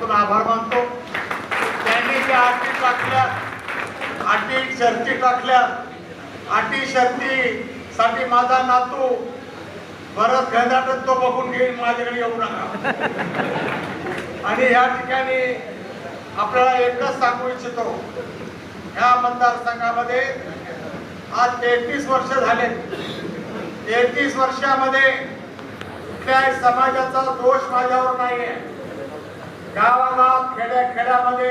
मनापासून आभार मानतो. त्यांनी ज्या अटी टाकल्या अटी शर्ती टाकल्या. अटी शर्तीसाठी माझा नातू परत घंदाटत तो बघून घेईल माझ्याकडे येऊ नका. आणि या ठिकाणी आपल्याला एकच सांगू इच्छितो. ह्या मतदारसंघामध्ये आज तेहतीस वर्ष झाले. तेहतीस वर्षामध्ये कुठल्याही समाजाचा दोष माझ्यावर नाही आहे गावागावात खेड्या खेड्यामध्ये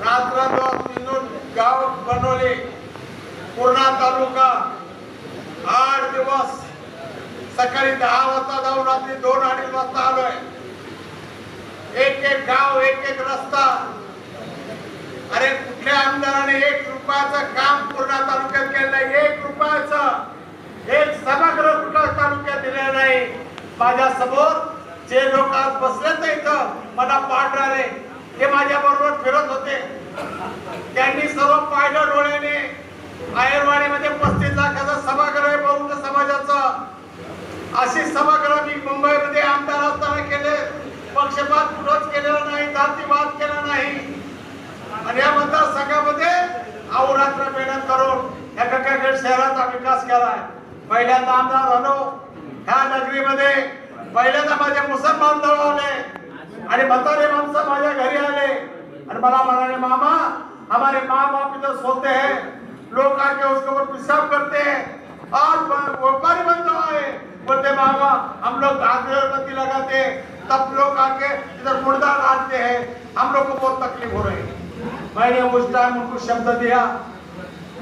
रात्रंदिवस गाव बनवले. पूर्णा तालुका आठ दिवस सकाळी दहा वाजता जाऊन रात्री दोन अडीच वाजता आलोय. एक एक गाव एक एक रस्ता. अरे कुठल्या आमदाराने एक रुपयाचं काम पूर्णा तालुक्यात केलं नाही? एक रुपयाचं. एक समग्र कुठल्या तालुक्यात दिलेलं नाही? माझ्यासमोर जे लोक आज बसलेत ना इथं मला पाडणारे ते माझ्या बरोबर फिरत होते. त्यांनी सर्व पाहिलं डोळ्याने. आयरवाडीमध्ये पस्तीस लाखाचा सभागृह आहे बौद्ध अशी सभागृह मी मुंबईमध्ये आमदार असताना केले. पक्षपात कुठंच केलेला नाही जातीवाद केला नाही. आणि या मतदारसंघामध्ये अहोरात्र मेहनत करून या गंगाखेड शहराचा विकास केलाय पहिल्यांदा आमदार झालो. ह्या नगरीमध्ये पहिल्यांदा माझे मुसलमान जवळ आले. आणि बतारे माणसं माझ्या घरी आले. आणि मला म्हणाले मामा हमारे माँ बाप इधर सोते हैं. लोग आके उसके ऊपर पेशाब करते हैं. आज व्यापारी बन जाओ है बोलते मामा हम लोग अगरबत्ती लगाते तब लोग आके इधर मुर्दा डालते हैं। हम लोग को बहुत तकलीफ हो रही है. मैंने उस टाइम उनको शब्द दिया।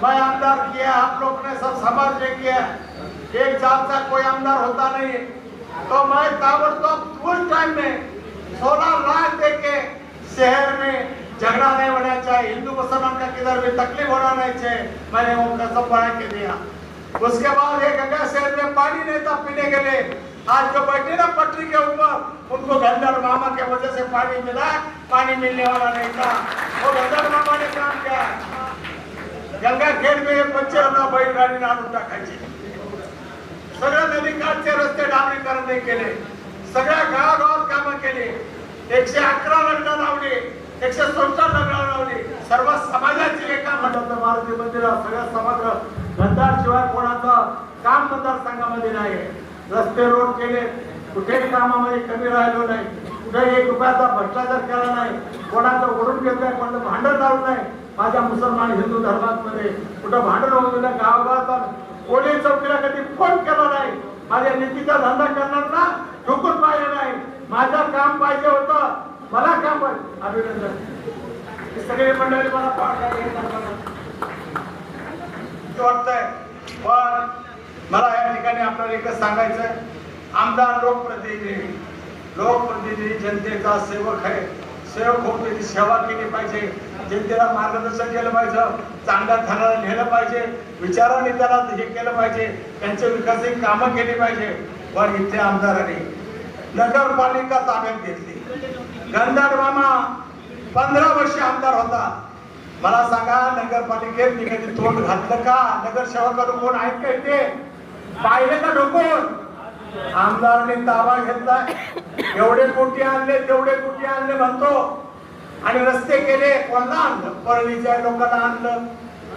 मैं आमदार किया आप लोग ने सब समाज ने किया। एक जात का कोई आमदार होता नहीं। तो मैं ताबड़तोब उस टाइम में सोलह लाख दे के शहर में झगड़ा नहीं होना चाहिए। हिंदू मुसलमान का किधर भी तकलीफ होना नहीं चाहिए। मैंने वो कसम बना के दिया। उसके बाद एक गंगा शहर में पानी नहीं था पीने के लिए। आज जो बैठे ना पटरी के ऊपर उनको गंदर मामा के वजह से पानी मिला। पानी मिलने वाला नहीं था। वो गंदर मामा ने काम किया। गंगा खेड में बच्चे होना बैलगाडी उठा खाई सगळ्या नदीकाठचे रस्ते डांबरीकरण नाही केले. सगळ्या गावागावात कामं केली. एकशे अकरा लग्न लावली. एकशे सत्तर लग्न लावली. सर्व समाजाची एका म्हणत मारुती मंदिरात सगळ्या समग्र मतदार शिवाय कोणाचं काम मतदारसंघामध्ये नाही. रस्ते रोड केले. कुठेही कामामध्ये कमी राहिलो नाही. कुठे एक रुपयाचा भ्रष्टाचार केला नाही. कोणाचं ओढून घेतलंय कोणाचं भांडण लावलं नाही. माझ्या मुसलमान हिंदू धर्मामध्ये कुठं भांडण होऊन गेलं पोलीस चौकीला कधी फोन केला नाही. माझ्या नीतीचा धंदा करणार ना झुकून पाहिजे नाही. माझं काम पाहिजे होतं. मला काम अभिनंदन. सगळे मंडळी मला वाटतंय. पण मला या ठिकाणी आपल्याला एकच सांगायचंय. आमदार लोकप्रतिनिधी. लोकप्रतिनिधी जनतेचा सेवक आहे. सेवक होऊन त्याची सेवा केली पाहिजे. जनतेला मार्गदर्शन केलं पाहिजे. चांगल्या थराला नेलं पाहिजे. विचाराने त्याला हे केलं पाहिजे. त्यांचे विकासाची कामं केली पाहिजे. पण इथे आमदारांनी नगरपालिका ताब्यात घेतली. गंधार मामा पंधरा वर्ष आमदार होता. मला सांगा नगरपालिकेत मी तोंड घातलं का? नगरसेवकाकडून कोण आहेत का इथे पाहिलं का ढोकून आमदारांनी ताबा घेतला. एवढे कोटी आणले तेवढे कोटी आणले म्हणतो. आणि रस्ते केले कोणाला आणलं? परळीच्या लोकांना आणलं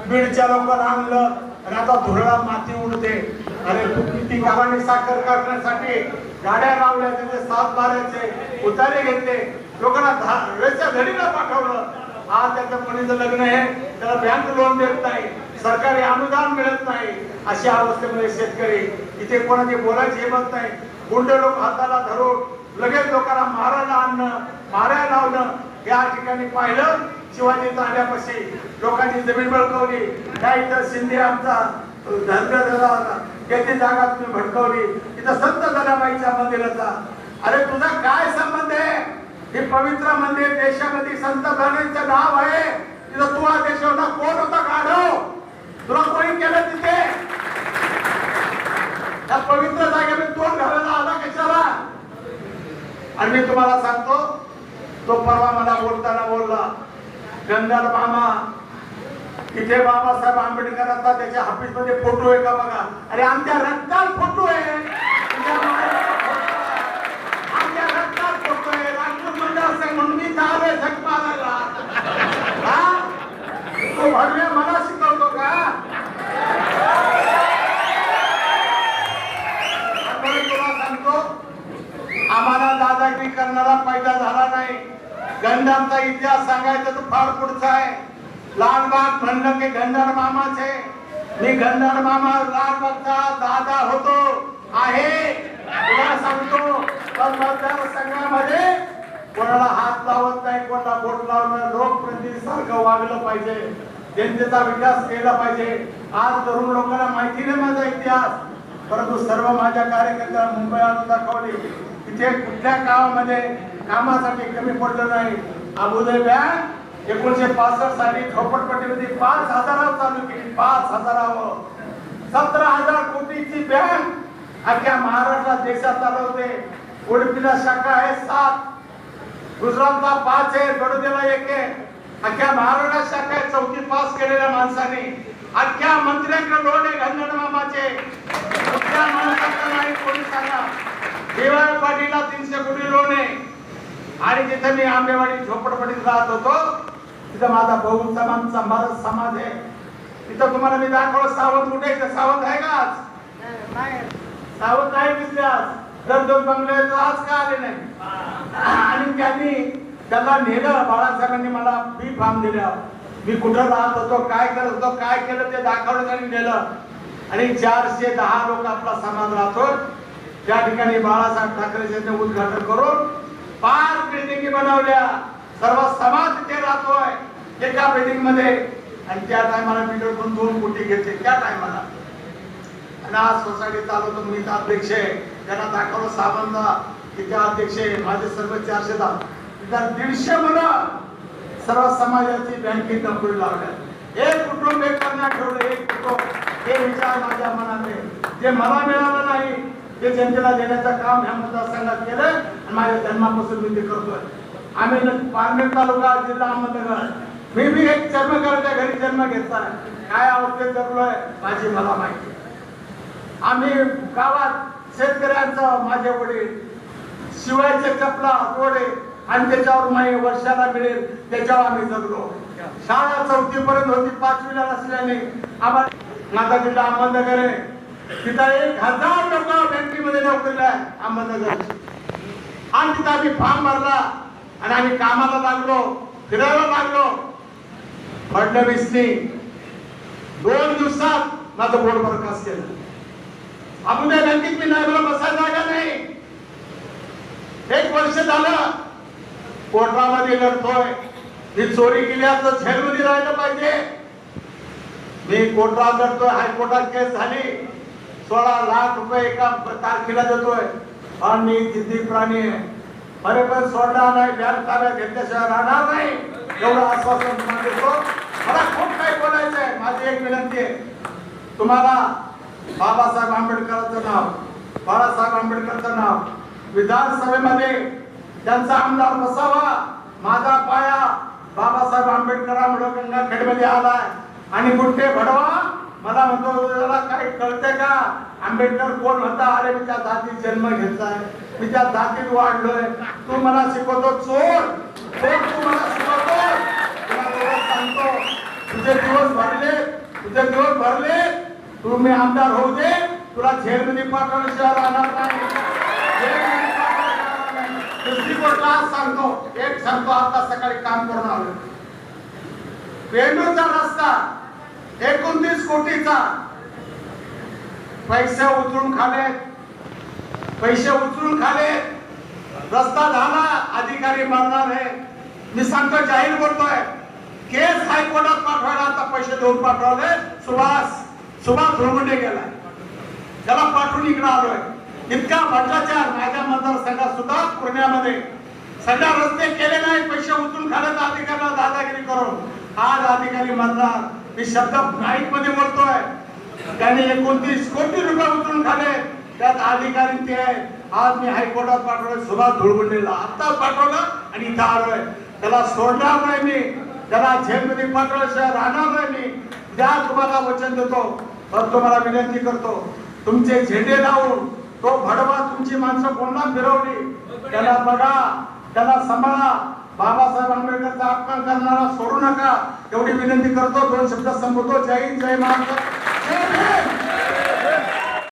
बीडच्या लोकांना आणलं. आणि आता धुरळा माती उडते. अरे तू किती गावांनी साखर करण्यासाठी गाड्या लावल्या त्याचे सात बाराचे उतारे घेतले. लोकांना धा- रस्त्या धडीला पाठवलं. आज त्याच्या मुलीचं लग्न आहे त्याला बँक लोन देत नाही. सरकारी अनुदान मिळत नाही अशा अवस्थेमध्ये शेतकरी इथे कोणाची बोलायची हिमत नाही. गुंड लोक हाताला धरून लगेच लोकांना मारायला आणणं मारायला लावणं या ठिकाणी पाहिलं शिवाजी तांड्यापाशी लोकांची जमीन बळकवली. त्या इथं शिंदे आमचा धंदा झाला त्याची जागा तुम्ही भडकवली. इथं संत जनाबाईच्या मंदिराचा. अरे तुझा काय संबंध आहे? हे पवित्र मंदिर देशामध्ये संत धनांचं नाव आहे. तिथं तू आदेश होता कोण होता काढव तुला केलं तिथे. त्या पवित्र जागेमध्ये तोंड घालायला आला कशाला? आणि मी तुम्हाला सांगतो तो परवा मला बोलताना बोलला गंधर मामा तिथे बाबासाहेब आंबेडकरांचा त्याच्या ऑफिसमध्ये फोटो आहे का बघा? अरे आमच्या रक्तात फोटो आहे. आमच्या रक्तात फोटो आहे. राष्ट्र मंडळ म्हणून मी चालू आहे झक मारायला. हा? तो भरव्या मला असेल करणारा पैदा झाला नाही. गंडांचा इतिहास सांगायचा तर फार पुढचा आहे. लालबाग म्हणलं की गंधार मामाचे मी गंधार मामा लालबागचा दादा होतो आहे. तुला सांगतो पण मतदारसंघामध्ये कोणाला हात लावत नाही कोणाला बोट लावणं लोकप्रतिनिधी सारखं वागलं पाहिजे. जनतेचा विकास केला पाहिजे. आज तरुण लोकांना माहिती नाही माझा इतिहास. परंतु सर्व माझ्या कार्यकर्त्यांना मुंबई आणून दाखवली. ते कुठल्या गावामध्ये कामासाठी कमी पडलं नाही? अबुदय बँक एकोणीशे पासष्ट साली झोपडपट्टीमध्ये पाच हजारावर चालू केली पाच हजारावर. सतरा हजार कोटीची बँक अख्ख्या महाराष्ट्रात देशात चालवते. उडपीला शाखा आहे सात. गुजरातला पाच आहे बडोद्याला एक आहे. अख्ख्या महाराष्ट्रात शाखा आहे चौथी पास केलेल्या माणसाने. अख्ख्या मंत्र्यांकडे लोन आहे मामाचे कुठल्या नाही कोणी सांगा देवाळ पाटीला तीनशे कोटी लोन आहे आणि तिथे मी आंबेवाडी झोपडपट्टीत राहत होतो तिथं माझा बहु समान समाज समाज आहे. तिथं तुम्हाला मी दाखवलं सावंत कुठे सावंत आहे का आज? सावंत नाही दिसले आज. दर दोन बंगले आज का आले नाही? आणि त्यांनी त्याला नेलं बाळासाहेबांनी मला बी फार्म दिलं. मी कुठं राहत होतो काय करत होतो काय केलं ते दाखवलं त्यांनी नेलं. आणि चारशे दहा लोक आपला समाज राहतो. त्या ठिकाणी बाळासाहेब ठाकरे यांचं उद्घाटन करून पाच बिल्डिंगी बनवल्या. सर्व समाज ते राहतोय. एका बिल्डिंगमध्ये. आणि त्या टायमाला मीटर पण दोन कोटी घेतले. त्या टायमाला आणि आज सोसायटी चालवतो मी इथं अध्यक्ष आहे. त्यांना दाखवलं साबंदा त्या अध्यक्ष आहे. माझे सर्व चारशे दहा. दीडशे मुलं सर्व समाजाची बँकेत नोकरी लावल्या एक कुटुंब एक कन्या ठेवलं. एक कुटुंब. हे विचार माझ्या मनात जे मला मिळालं नाही ते जनतेला देण्याचं काम ह्या मतदारसंघात केलं आणि माझ्या जन्मापासून मी ते करतोय. आम्ही पारनेर तालुका जिल्हा अहमदनगर. मी बी एक जन्मकराच्या घरी जन्म घेतला. काय अवस्थेत जगलोय माझी मला माहिती. आम्ही गावात शेतकऱ्यांचं माझे वडील शिवायचे चपला तोडे आणि त्याच्यावर माही वर्षाला मिळेल त्याच्यावर आम्ही जगलो. शाळा चौथी पर्यंत होती पाचवीला नसल्याने आम्हाला माझा जिल्हा अहमदनगर आहे. तिथं एक हजार लोक बँकेमध्ये नोकरीला अहमदनगर आणि तिथं आम्ही फॉर्म भरला आणि आम्ही कामाला लागलो फिरायला लागलो. फडणवीसनी दोन दिवसात माझं बोर्ड बरखास्त केलं. आपण त्या बँकेत मी नाही मला बसायला जागा नाही. एक वर्ष झालं कोर्टामध्ये लढतोय. मी चोरी केली तर झेलमध्ये राहिलं पाहिजे. मी कोर्टात लढतोय हायकोर्टात केस झाली. सोळा लाख रुपये एका तारखेला देतोय. आणि मी प्राणी. आहे अरे पण सोडणार नाही बँक ताब्यात घेतल्याशिवाय राहणार नाही. एवढं आश्वासन तुम्हाला देतो. मला खूप काही बोलायचं आहे. माझी एक विनंती आहे. तुम्हाला बाबासाहेब आंबेडकरांचं नाव बाळासाहेब आंबेडकरचं नाव विधानसभेमध्ये त्यांचा आमदार बसावा. माझा पाया बाबासाहेब आंबेडकरांमुळे गंगाखेडमध्ये आलाय. आणि गुट्टे भडवा मला म्हणतो त्याला काही कळतंय का? आंबेडकर कोण होता? अरे मी त्या जातीत जन्म घेतलाय. मी त्या जातीत वाढलोय. तू मला शिकवतो चोर! चोर तू मला शिकवतो. तुला सांगतो तुझे दिवस भरले तुझे दिवस भरले. तू मी आमदार होऊ दे. तुला झेलमध्ये पाठवल्याशिवाय राहणार नाही. राहणार नाही. दुसरी गोष्ट आज सांगतो. एक सांगतो आता सकाळी काम करून आलो वेणूचा रस्ता एकोणतीस कोटीचा पैसे उचलून खाले. पैसे उचलून खाले. रस्ता झाला अधिकारी मारणार आहे. मी सांगतो जाहीर बोलतोय केस हायकोर्टात पाठवायला आता पैसे देऊन पाठवले. सुभाष सुभाष धोरमंडे गेलाय. त्याला पाठवून इकडे आलोय. इतका भ्रष्टाचार माझ्या मतदारसंघात सुद्धा पुण्यामध्ये सगळ्या रस्ते केले नाही पैसे उचलून खाले तर अधिकाऱ्याला दादागिरी करून. आज अधिकारी मरणार मी शब्द नाईकमध्ये बोलतोय. त्यांनी एकोणतीस कोटी रुपये उचलून खाले. त्यात अधिकारी ते आहे आज मी हायकोर्टात पाठवलं सुभाष धुळगुंडेला. आत्ताच पाठवलं आणि इथं आलोय. त्याला सोडणार नाही मी. त्याला झेलमध्ये पाठवल्याशिवाय राहणार नाही मी. द्या तुम्हाला वचन देतो. तर तुम्हाला विनंती करतो. तुमचे झेंडे लावून तो भडवा तुमची माणसं पुन्हा फिरवली. त्याला बघा. त्याला सांभाळा. बाबासाहेब आंबेडकरचा अपमान करणारा सोडू नका. एवढी विनंती करतो. दोन शब्द संपवतो. जय हिंद जय महाराष्ट्र.